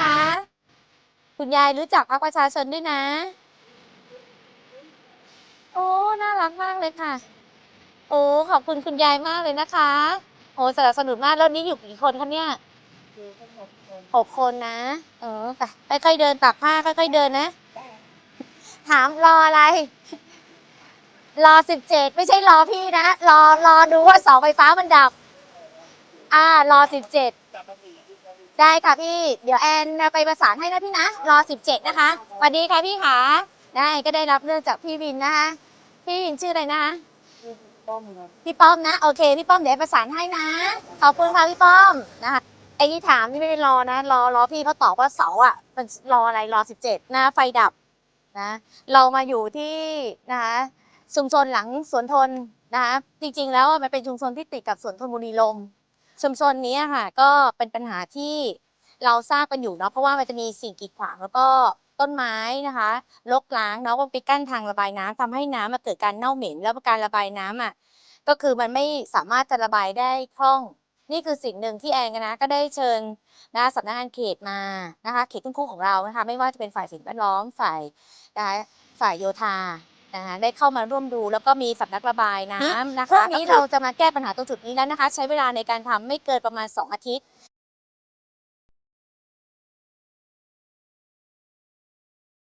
ค่ะคุณยายรู้จักพรรคประชาชนด้วยนะ โอ้ น่ารักมากเลยค่ะ โอ้ ขอบคุณคุณยายมากเลยนะคะ โอ้สนับสนุนมาก แล้วนี้อยู่กี่คนคะเนี่ยหกคนนะ เออ ไปค่อยเดินตักผ้าค่อยๆเดินนะ ถามรออะไร รอสิบเจ็ดไม่ใช่รอพี่นะ รอรอดูว่าเสาไฟฟ้ามันดับ อ่ารอสิบเจ็ดได้ค่ะพี่ เดี๋ยวแอนไปประสานให้นะพี่นะ รอสิบเจ็ดนะคะสวัสดีค่ะพี่ขาได้ก็ได้รับเรื่องจากพี่วินนะคะพี่วินชื่ออะไรนะพี่ป้อมนะโอเคพี่ป้อมเดี๋ยวประสานให้นะขอบคุณค่ะพี่ป้อมนะคะไอ้ที่ถามนี่ไม่ได้รอนะ รอรอพี่เขาตอบว่าเสาอะ มันรออะไรรอสิบเจ็ดนะไฟดับนะ เรามาอยู่ที่นะคะชุมชนหลังสวนทนนะคะจริงๆแล้วมันเป็นชุมชนที่ติดกับสวนทนบุรีลม ชุมชนนี้ค่ะ ก็เป็นปัญหาที่เราทราบกันอยู่เนาะเพราะว่ามันจะมีสิ่งกีดขวางแล้วก็ต้นไม้นะคะรกร้างเนาะมันไปกั้นทางระบายน้ำทำให้น้ำมาเกิดการเน่าเหม็น แล้วการระบายน้ำอะก็คือมันไม่สามารถจะระบายได้คล่อง นี่คือสิ่งหนึ่งที่แอนนะก็ได้เชิญนะสำนักงานเขตมานะคะเขตทุ่งคู่ของเรานะคะไม่ว่าจะเป็นฝ่ายสิ่งแวดล้อมฝ่ายนะคะฝ่ายโยธา นะคะได้เข้ามาร่วมดูแล้วก็มีสำนักระบายน้ำนะคะวันนี้เราจะมาแก้ปัญหาตรงจุดนี้แล้วนะคะ ใช้เวลาในการทำไม่เกินประมาณ 2 อาทิตย์